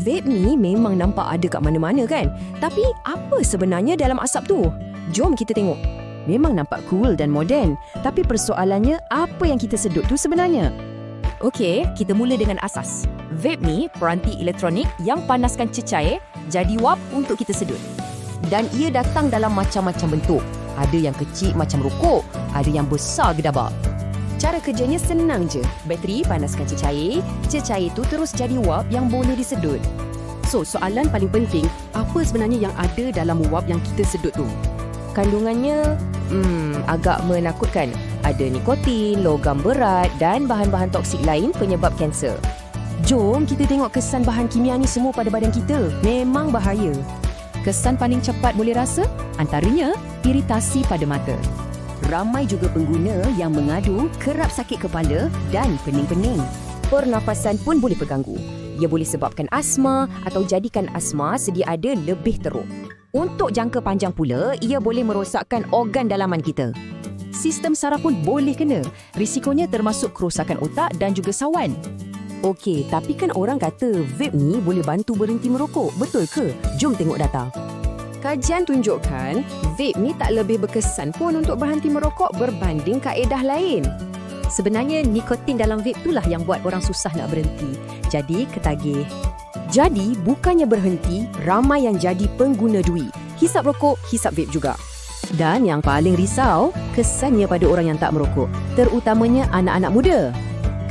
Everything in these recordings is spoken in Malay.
Vape ni memang nampak ada kat mana-mana kan? Tapi apa sebenarnya dalam asap tu? Jom kita tengok. Memang nampak cool dan moden. Tapi persoalannya, apa yang kita sedut tu sebenarnya? Okey, kita mula dengan asas. Vape ni peranti elektronik yang panaskan cecair jadi wap untuk kita sedut. Dan ia datang dalam macam-macam bentuk. Ada yang kecil macam rokok, ada yang besar gedabak. Cara kerjanya senang je. Bateri panaskan cecair, cecair itu terus jadi wap yang boleh disedut. So, soalan paling penting, apa sebenarnya yang ada dalam wap yang kita sedut tu? Kandungannya hmm, agak menakutkan. Ada nikotin, logam berat dan bahan-bahan toksik lain penyebab kanser. Jom kita tengok kesan bahan kimia ni semua pada badan kita. Memang bahaya. Kesan paling cepat boleh rasa antaranya iritasi pada mata. Ramai juga pengguna yang mengadu kerap sakit kepala dan pening-pening. Pernafasan pun boleh terganggu. Ia boleh sebabkan asma atau jadikan asma sedia ada lebih teruk. Untuk jangka panjang pula, ia boleh merosakkan organ dalaman kita. Sistem saraf pun boleh kena. Risikonya termasuk kerosakan otak dan juga sawan. Okey, tapi kan orang kata vape ni boleh bantu berhenti merokok. Betul ke? Jom tengok data. Kajian tunjukkan vape ni tak lebih berkesan pun untuk berhenti merokok berbanding kaedah lain. Sebenarnya nikotin dalam vape itulah yang buat orang susah nak berhenti. Jadi ketagih. Jadi, bukannya berhenti, ramai yang jadi pengguna duit. Hisap rokok, hisap vape juga. Dan yang paling risau, kesannya pada orang yang tak merokok, terutamanya anak-anak muda.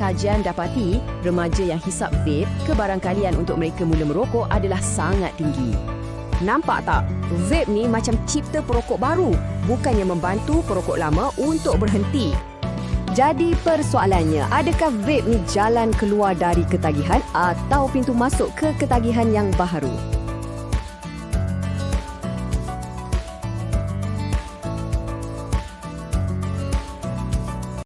Kajian dapati, remaja yang hisap vape, kebarangkalian untuk mereka mula merokok adalah sangat tinggi. Nampak tak? Vape ni macam cipta perokok baru, bukannya membantu perokok lama untuk berhenti. Jadi persoalannya, adakah vape ni jalan keluar dari ketagihan atau pintu masuk ke ketagihan yang baharu?